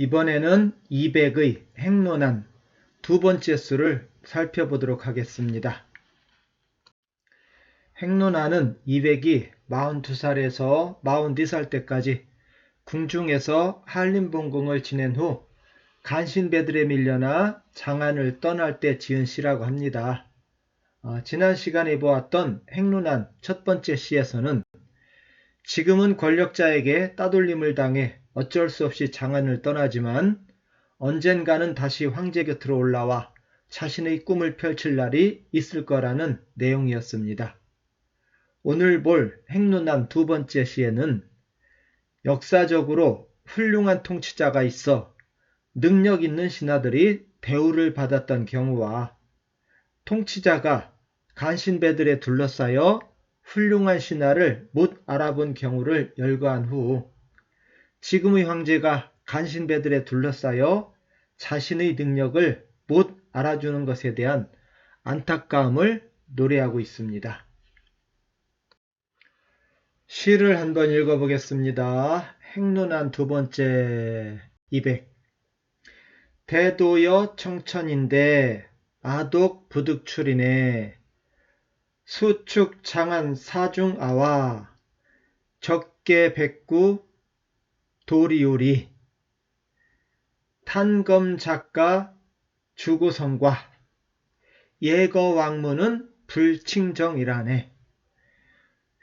이번에는 200의 행론한 두 번째 수를 살펴보도록 하겠습니다. 행론한은 200이 42살에서 44살 때까지 궁중에서 한림봉공을 지낸 후 간신배들에 밀려나 장안을 떠날 때 지은 시라고 합니다. 어, 지난 시간에 보았던 행론한 첫 번째 시에서는 지금은 권력자에게 따돌림을 당해 어쩔 수 없이 장안을 떠나지만 언젠가는 다시 황제 곁으로 올라와 자신의 꿈을 펼칠 날이 있을 거라는 내용이었습니다. 오늘 볼 행론한 두 번째 시에는 역사적으로 훌륭한 통치자가 있어 능력 있는 신하들이 대우를 받았던 경우와 통치자가 간신배들에 둘러싸여 훌륭한 신하를 못 알아본 경우를 열거한 후 지금의 황제가 간신배들에 둘러싸여 자신의 능력을 못 알아주는 것에 대한 안타까움을 노래하고 있습니다. 시를 한번 읽어보겠습니다. 행론한 두 번째 200 대도여 청천인데 아독 부득출이네 수축 장한 사중아와 적게 백구 도리요리 탄검 작가 주구성과 예거 왕문은 불칭정이라네.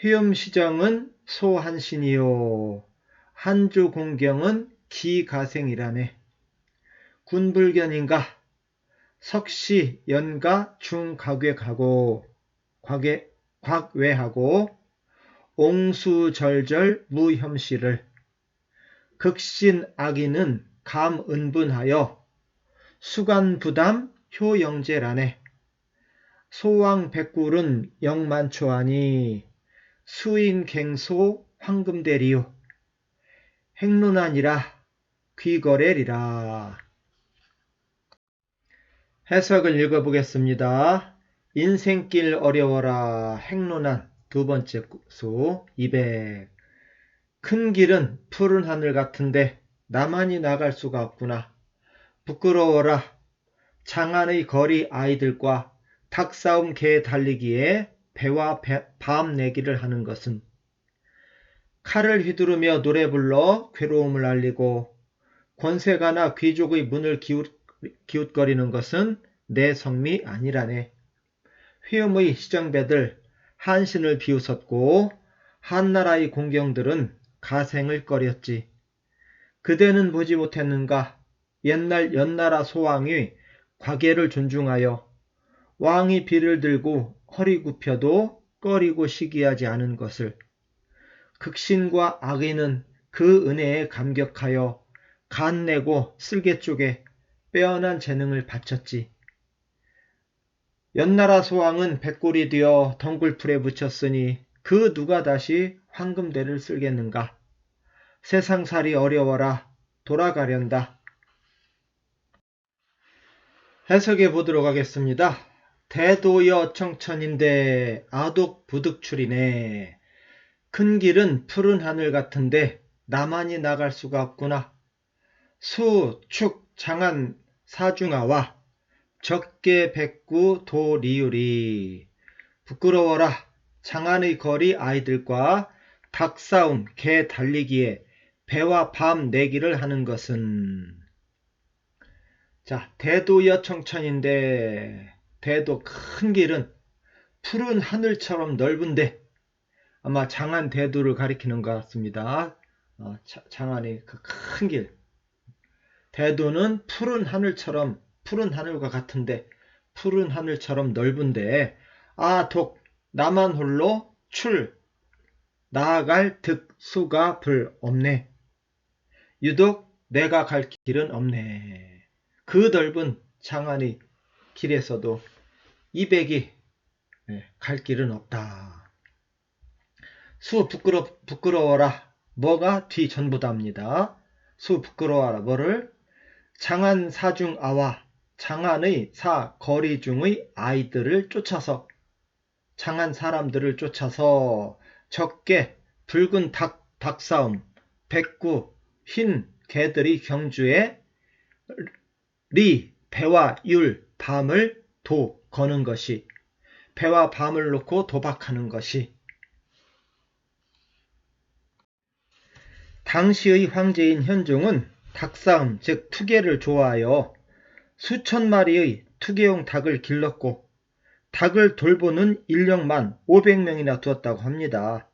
휘엄시정은 소한신이요. 한주 공경은 기가생이라네. 군불견인가 석시 연가 중각외가고 곽외 곽외하고 옹수절절 무혐시를 극신 악인은 감은분하여 수간부담 효영제라네. 소왕백굴은 영만초하니 수인갱소 황금대리요. 행론하니라 귀거래리라. 해석을 읽어보겠습니다. 인생길 어려워라 행론한 두 번째 수 200. 큰 길은 푸른 하늘 같은데 나만이 나갈 수가 없구나. 부끄러워라. 장안의 거리 아이들과 닭싸움 개 달리기에 배와 배, 밤 내기를 하는 것은 칼을 휘두르며 노래 불러 괴로움을 알리고 권세가나 귀족의 문을 기웃, 기웃거리는 것은 내 성미 아니라네. 휘엄의 시정배들 한신을 비웃었고 한나라의 공경들은 가생을 꺼렸지. 그대는 보지 못했는가? 옛날 연나라 소왕이 과계를 존중하여 왕이 비를 들고 허리 굽혀도 꺼리고 시기하지 않은 것을 극신과 악인은 그 은혜에 감격하여 간내고 쓸개 쪽에 빼어난 재능을 바쳤지. 연나라 소왕은 백골이 되어 덩굴풀에 붙였으니 그 누가 다시 황금대를 쓸겠는가? 세상살이 어려워라 돌아가련다. 해석해 보도록 하겠습니다. 대도여 청천인데 아독 부득출이네. 큰 길은 푸른 하늘 같은데 나만이 나갈 수가 없구나. 수, 축, 장안, 사중아와 적게 백구 도리유리 부끄러워라 장안의 거리 아이들과 닭싸움 개 달리기에 배와 밤 내기를 하는 것은 자 대도여 청천인데 대도 큰 길은 푸른 하늘처럼 넓은데 아마 장안 대도를 가리키는 것 같습니다. 어, 장안의 그 큰 길. 대도는 푸른 하늘처럼 푸른 하늘과 같은데 푸른 하늘처럼 넓은데 아독 나만 홀로 출 나아갈 득수가 불 없네. 유독 내가 갈 길은 없네. 그 넓은 장안의 길에서도 200이 갈 길은 없다. 수 부끄러, 부끄러워라. 뭐가 뒤 전부다입니다. 수 부끄러워라. 뭐를? 장안 사중 아와 장안의 사 거리 중의 아이들을 쫓아서 장안 사람들을 쫓아서 적게 붉은 닭 닭싸움 백구 흰 개들이 경주에 리, 배와 율, 밤을 도 거는 것이 배와 밤을 놓고 도박하는 것이. 당시의 황제인 현종은 닭싸움 즉 투개를 좋아하여 수천 마리의 투개용 닭을 길렀고 닭을 돌보는 인력만 500명이나 두었다고 합니다.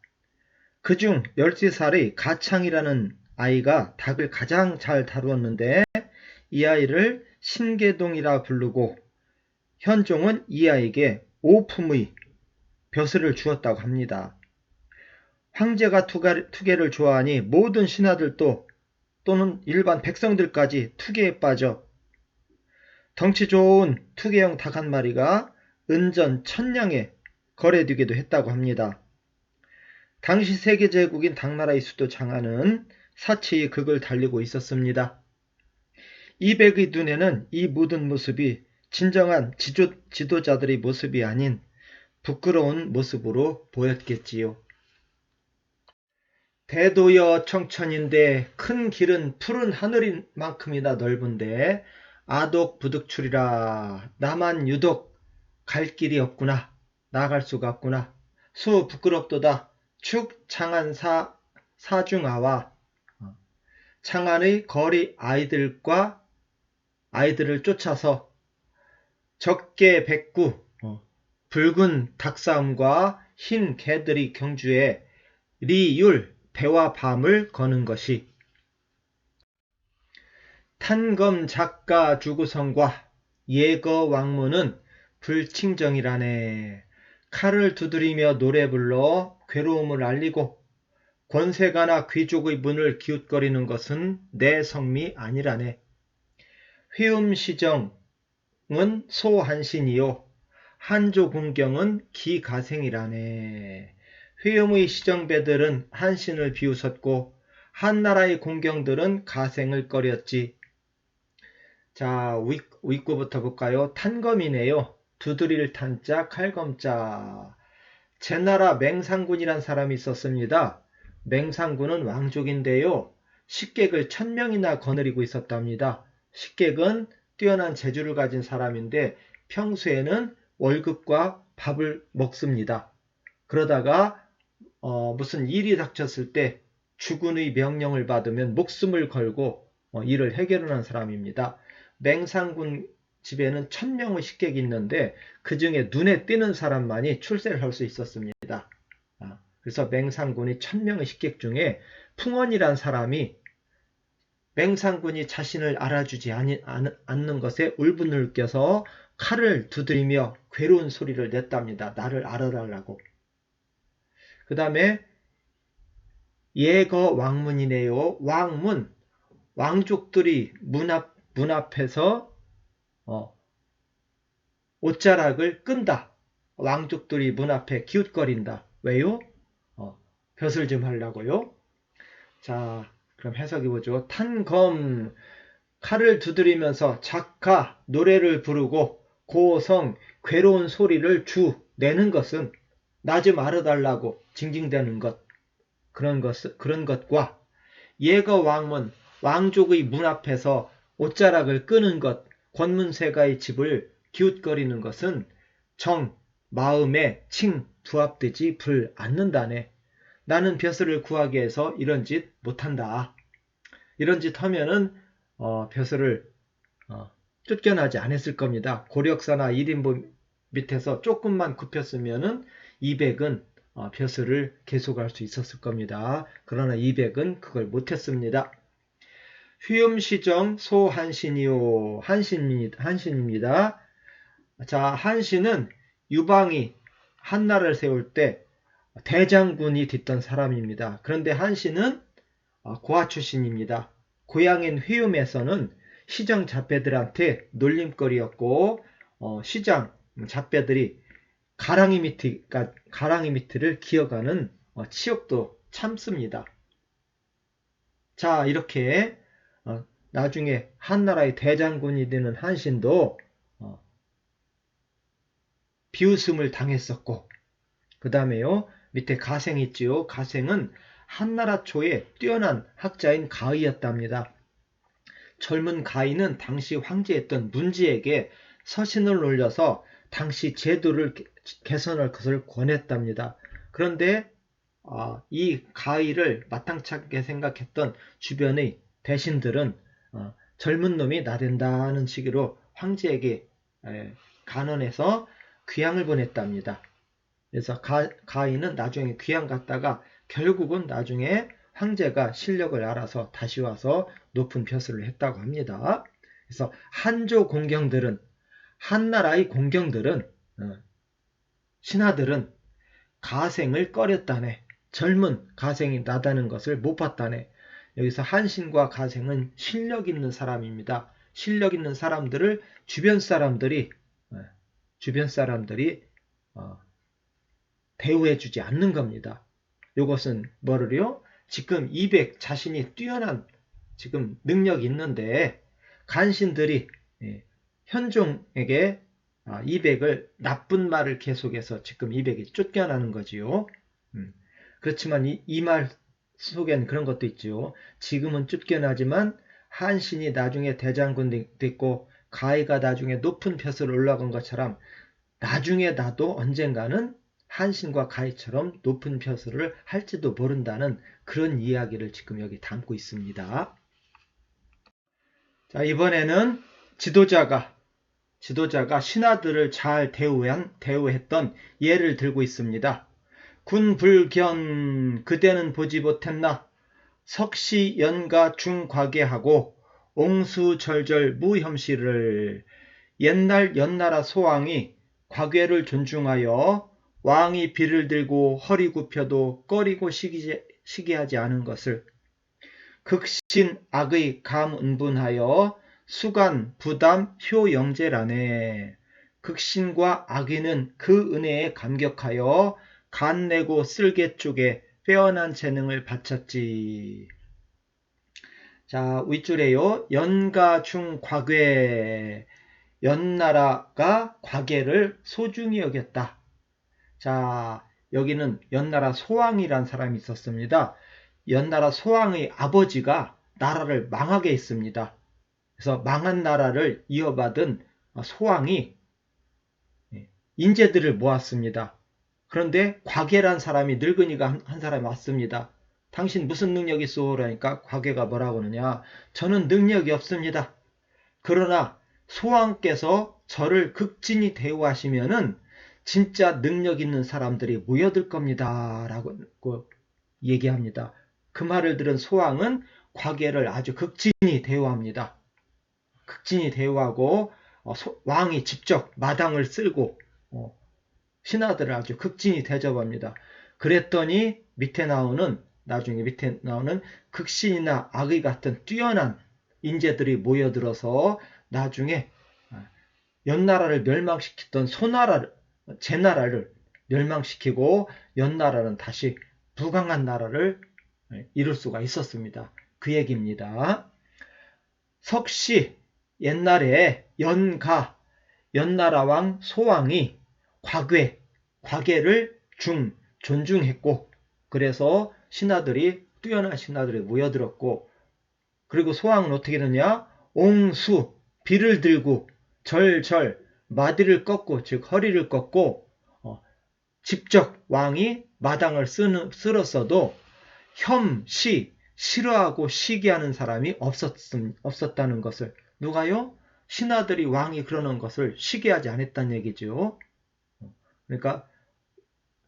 그중 13살의 가창이라는 아이가 닭을 가장 잘 다루었는데 이 아이를 신계동이라 부르고 현종은 이 아이에게 오품의 벼슬을 주었다고 합니다. 황제가 투개를 좋아하니 모든 신하들도 또는 일반 백성들까지 투개에 빠져 덩치 좋은 투개형 닭 한 마리가 은전 천냥에 거래되기도 했다고 합니다. 당시 세계 제국인 당나라의 수도 장안은 사치의 극을 달리고 있었습니다. 이백의 눈에는 이 모든 모습이 진정한 지조, 지도자들의 모습이 아닌 부끄러운 모습으로 보였겠지요. 대도여 청천인데 큰 길은 푸른 하늘인 만큼이나 넓은데 아독 부득출이라 나만 유독 갈 길이 없구나. 나갈 수가 없구나. 수 부끄럽도다. 축 장안사 사중아와 창안의 거리 아이들과 아이들을 쫓아서 적게 백구 어, 붉은 닭싸움과 흰 개들이 경주에 리율 배와 밤을 거는 것이 탄검 작가 주구성과 예거 왕문은 불칭정이라네. 칼을 두드리며 노래 불러 괴로움을 알리고 권세가나 귀족의 문을 기웃거리는 것은 내 성미 아니라네. 회음시정은 소한신이요. 한조궁경은 기가생이라네. 회음의 시정배들은 한신을 비웃었고 한나라의 공경들은 가생을 꺼렸지. 자, 윗, 구부터 볼까요? 탄검이네요. 두드릴 탄자, 칼검자. 제나라 맹상군이란 사람이 있었습니다. 맹상군은 왕족인데요. 식객을 천명이나 거느리고 있었답니다. 식객은 뛰어난 재주를 가진 사람인데 평소에는 월급과 밥을 먹습니다. 그러다가 어, 무슨 일이 닥쳤을 때 주군의 명령을 받으면 목숨을 걸고 어, 일을 해결하는 사람입니다. 맹상군 집에는 천명의 식객이 있는데 그 중에 눈에 띄는 사람만이 출세를 할 수 있었습니다. 아, 그래서 맹상군이 천명의 식객 중에 풍원이란 사람이 맹상군이 자신을 알아주지 않는 것에 울분을 껴서 칼을 두드리며 괴로운 소리를 냈답니다. 나를 알아달라고. 그 다음에 예거 왕문이네요. 왕문. 왕족들이 문 앞, 문 앞에서 어, 옷자락을 끈다. 왕족들이 문 앞에 기웃거린다. 왜요? 어, 벼슬 좀 하려고요. 자, 그럼 해석해 보죠. 탄검 칼을 두드리면서 작가 노래를 부르고 고성 괴로운 소리를 주 내는 것은 나 좀 알아달라고 징징대는 것 그런 것 그런 것과 예거 왕문 왕족의 문 앞에서 옷자락을 끄는 것, 권문세가의 집을 기웃거리는 것은 정, 마음에 칭, 부합되지 불 않는다네. 나는 벼슬을 구하기 위해서 이런 짓 못한다. 이런 짓 하면은 어, 벼슬을 어, 쫓겨나지 않았을 겁니다. 고력사나 1인분 밑에서 조금만 굽혔으면은 200은 어, 벼슬을 계속할 수 있었을 겁니다. 그러나 200은 그걸 못했습니다. 휘음시정 소한신이요. 한신입니다. 한신입니다. 자, 한신은 유방이 한나라를 세울 때 대장군이 됐던 사람입니다. 그런데 한신은 어, 고아 출신입니다. 고향인 휘음에서는 시장 잡배들한테 놀림거리였고 어, 시장 잡배들이 가랑이 밑 가랑이 밑을 기어가는 어, 치욕도 참습니다. 자 이렇게 어, 나중에 한나라의 대장군이 되는 한신도 어, 비웃음을 당했었고 그 다음에요 밑에 가생 있지요. 가생은 한나라 초에 뛰어난 학자인 가의였답니다. 젊은 가인은 당시 황제였던 문지에게 서신을 올려서 당시 제도를 개- 개선할 것을 권했답니다. 그런데 아, 이 가위를 마땅찮게 생각했던 주변의 대신들은 어, 젊은 놈이 나댄다는 식으로 황제에게 에, 간언해서 귀양을 보냈답니다. 그래서 가, 가인은 나중에 귀양 갔다가 결국은 나중에 황제가 실력을 알아서 다시 와서 높은 벼슬을 했다고 합니다. 그래서 한조 공경들은 한나라의 공경들은 어, 신하들은 가생을 꺼렸다네. 젊은 가생이 나다는 것을 못 봤다네. 여기서 한신과 가생은 실력 있는 사람입니다. 실력 있는 사람들을 주변 사람들이 어, 주변 사람들이 어, 대우해 주지 않는 겁니다. 이것은 뭐를요? 지금 200 자신이 뛰어난 지금 능력이 있는데 간신들이 예, 현종에게 200을 나쁜 말을 계속해서 지금 200이 쫓겨나는 거지요. 음, 그렇지만 이 말 속엔 그런 것도 있지요. 지금은 쫓겨나지만 한신이 나중에 대장군 됐고 가이가 나중에 높은 벼슬 올라간 것처럼 나중에 나도 언젠가는 한신과 가이처럼 높은 벼슬을 할지도 모른다는 그런 이야기를 지금 여기 담고 있습니다. 자, 이번에는 지도자가 지도자가 신하들을 잘 대우한, 대우했던 예를 들고 있습니다. 군불견 그대는 보지 못했나? 석시 연가 중과계하고 옹수절절 무혐시를 옛날 연나라 소왕이 과괴를 존중하여 왕이 비를 들고 허리 굽혀도 꺼리고 시기, 시기하지 않은 것을 극신 악의 감은분하여 수간 부담 효영제라네. 극신과 악의는 그 은혜에 감격하여 간 내고 쓸개 쪽에 빼어난 재능을 바쳤지. 자, 윗줄에요. 연가 중 과괴. 연나라가 과계를 소중히 여겼다. 자, 여기는 연나라 소왕이란 사람이 있었습니다. 연나라 소왕의 아버지가 나라를 망하게 했습니다. 그래서 망한 나라를 이어받은 소왕이 인재들을 모았습니다. 그런데 과계란 사람이 늙은이가 한, 한 사람이 왔습니다. 당신 무슨 능력이 있어? 그러니까 과계가 뭐라고 하느냐? 저는 능력이 없습니다. 그러나 소왕께서 저를 극진히 대우하시면은 진짜 능력 있는 사람들이 모여들 겁니다. 라고 얘기합니다. 그 말을 들은 소왕은 과계를 아주 극진히 대우합니다. 극진히 대우하고 어, 소, 왕이 직접 마당을 쓸고 어, 신하들을 아주 극진히 대접합니다. 그랬더니 밑에 나오는 나중에 밑에 나오는 극신이나 악의 같은 뛰어난 인재들이 모여들어서 나중에 연나라를 멸망시켰던 소나라를 제나라를 멸망시키고 연나라는 다시 부강한 나라를 이룰 수가 있었습니다. 그 얘기입니다. 석시 옛날에 연가 연나라 왕 소왕이 과괴 과계를 중 존중했고 그래서 신하들이 뛰어난 신하들이 모여들었고 그리고 소왕은 어떻게 되냐 옹수 비를 들고 절절 마디를 꺾고 즉 허리를 꺾고 어, 직접 왕이 마당을 쓰는, 쓸었어도 혐시 싫어하고 시기하는 사람이 없었, 없었다는 것을 누가요? 신하들이 왕이 그러는 것을 시기하지 않았다는 얘기죠. 그러니까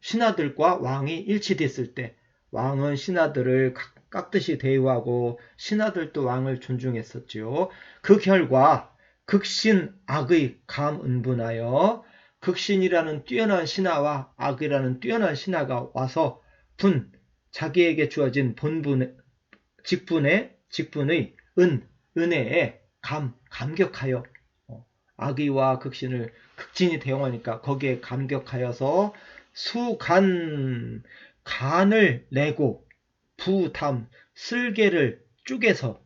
신하들과 왕이 일치됐을 때 왕은 신하들을 깍듯이 대우하고 신하들도 왕을 존중했었지요. 그 결과 극신 악의 감은분하여 극신이라는 뛰어난 신하와 악이라는 뛰어난 신하가 와서 분 자기에게 주어진 본분의 직분의 직분의 은 은혜에 감 감격하여 어, 악의와 극신을 극진히 대응하니까 거기에 감격하여서 수간 간을 내고 부담 쓸개를 쪼개서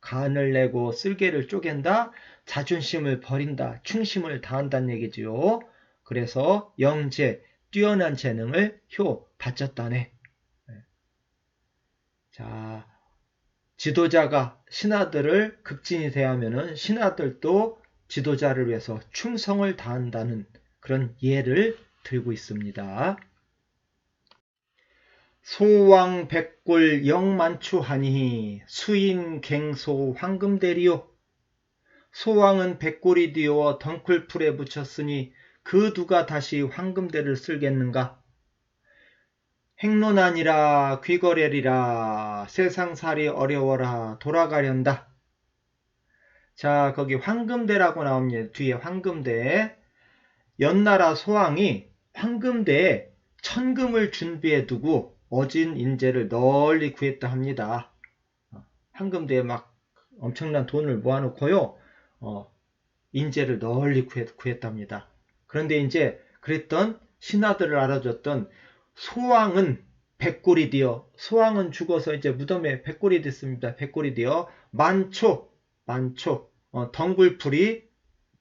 간을 내고 쓸개를 쪼갠다. 자존심을 버린다. 충심을 다한다는 얘기지요. 그래서 영재 뛰어난 재능을 효 바쳤다네. 자 지도자가 신하들을 급진이 대하면은 신하들도 지도자를 위해서 충성을 다한다는 그런 예를 들고 있습니다. 소왕 백골 영만추하니 수인 갱소 황금대리요. 소왕은 백골이 되어 덩쿨풀에 붙였으니 그 누가 다시 황금대를 쓸겠는가? 행론아니라 귀거래리라 세상살이 어려워라 돌아가련다. 자 거기 황금대라고 나옵니다. 뒤에 황금대 연나라 소왕이 황금대에 천금을 준비해 두고 어진 인재를 널리 구했다 합니다. 황금대에 막 엄청난 돈을 모아놓고요. 어, 인재를 널리 구했, 구했 답니다. 그런데 이제 그랬던 신하들을 알아줬던 소왕은 백골이 되어 소왕은 죽어서 이제 무덤에 백골이 됐습니다. 백골이 되어 만초 만초 어, 덩굴풀이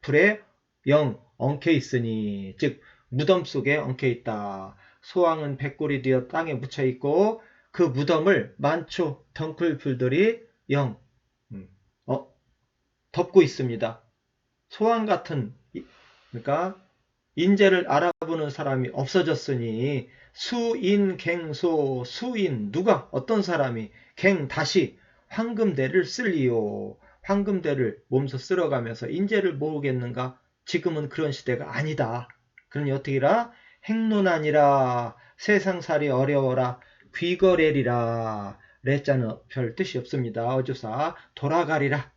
풀에 영 엉켜 있으니 즉 무덤 속에 엉켜 있다. 소왕은 백골이 되어 땅에 묻혀 있고 그 무덤을 만초 덩굴풀들이 영 음, 어, 덮고 있습니다. 소왕 같은 그러니까 인재를 알아보는 사람이 없어졌으니 수인 갱소 수인 누가 어떤 사람이 갱 다시 황금대를 쓸리요 황금대를 몸소 쓸어가면서 인재를 모으겠는가 지금은 그런 시대가 아니다 그러니 어떻게라? 행론아니라. 세상살이 어려워라. 귀거래리라. 레자는 별 뜻이 없습니다. 어조사 돌아가리라.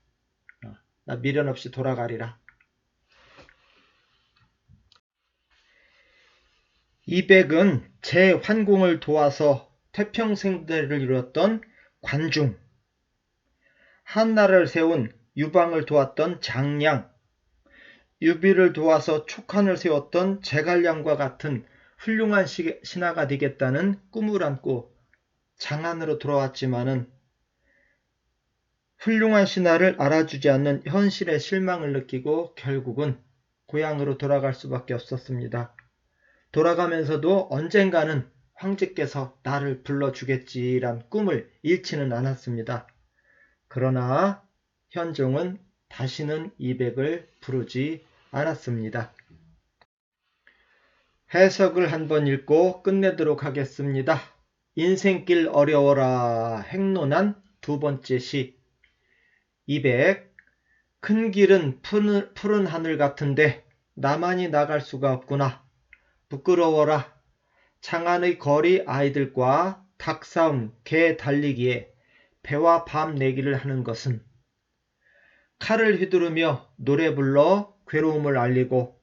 어, 나 미련 없이 돌아가리라. 200은 제환공을 도와서 태평생대를 이루었던 관중, 한나라를 세운 유방을 도왔던 장량, 유비를 도와서 촉한을 세웠던 제갈량과 같은 훌륭한 신하가 되겠다는 꿈을 안고 장안으로 돌아왔지만은 훌륭한 신하를 알아주지 않는 현실의 실망을 느끼고 결국은 고향으로 돌아갈 수밖에 없었습니다. 돌아가면서도 언젠가는 황제께서 나를 불러주겠지란 꿈을 잃지는 않았습니다. 그러나 현종은 다시는 이백을 부르지 않았습니다. 해석을 한번 읽고 끝내도록 하겠습니다. 인생길 어려워라 행론한 두 번째 시 200. 큰 길은 푸른 하늘 같은데 나만이 나갈 수가 없구나. 부끄러워라. 창안의 거리 아이들과 닭싸움, 개 달리기에 배와 밤 내기를 하는 것은 칼을 휘두르며 노래 불러 괴로움을 알리고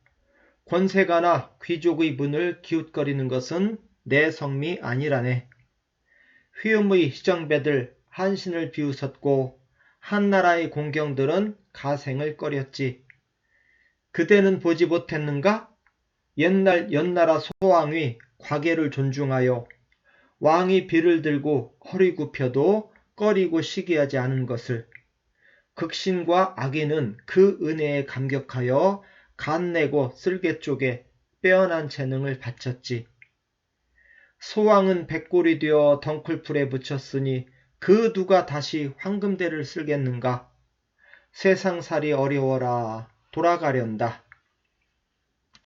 권세가나 귀족의 문을 기웃거리는 것은 내 성미 아니라네. 휘음의 희정배들 한신을 비웃었고 한나라의 공경들은 가생을 꺼렸지. 그대는 보지 못했는가? 옛날 연나라 소왕이 과계를 존중하여 왕이 비를 들고 허리 굽혀도 꺼리고 시기하지 않은 것을 극신과 악인은 그 은혜에 감격하여 간내고 쓸개 쪽에 빼어난 재능을 바쳤지. 소왕은 백골이 되어 덩쿨풀에 붙였으니 그 누가 다시 황금대를 쓸겠는가? 세상살이 어려워라 돌아가련다.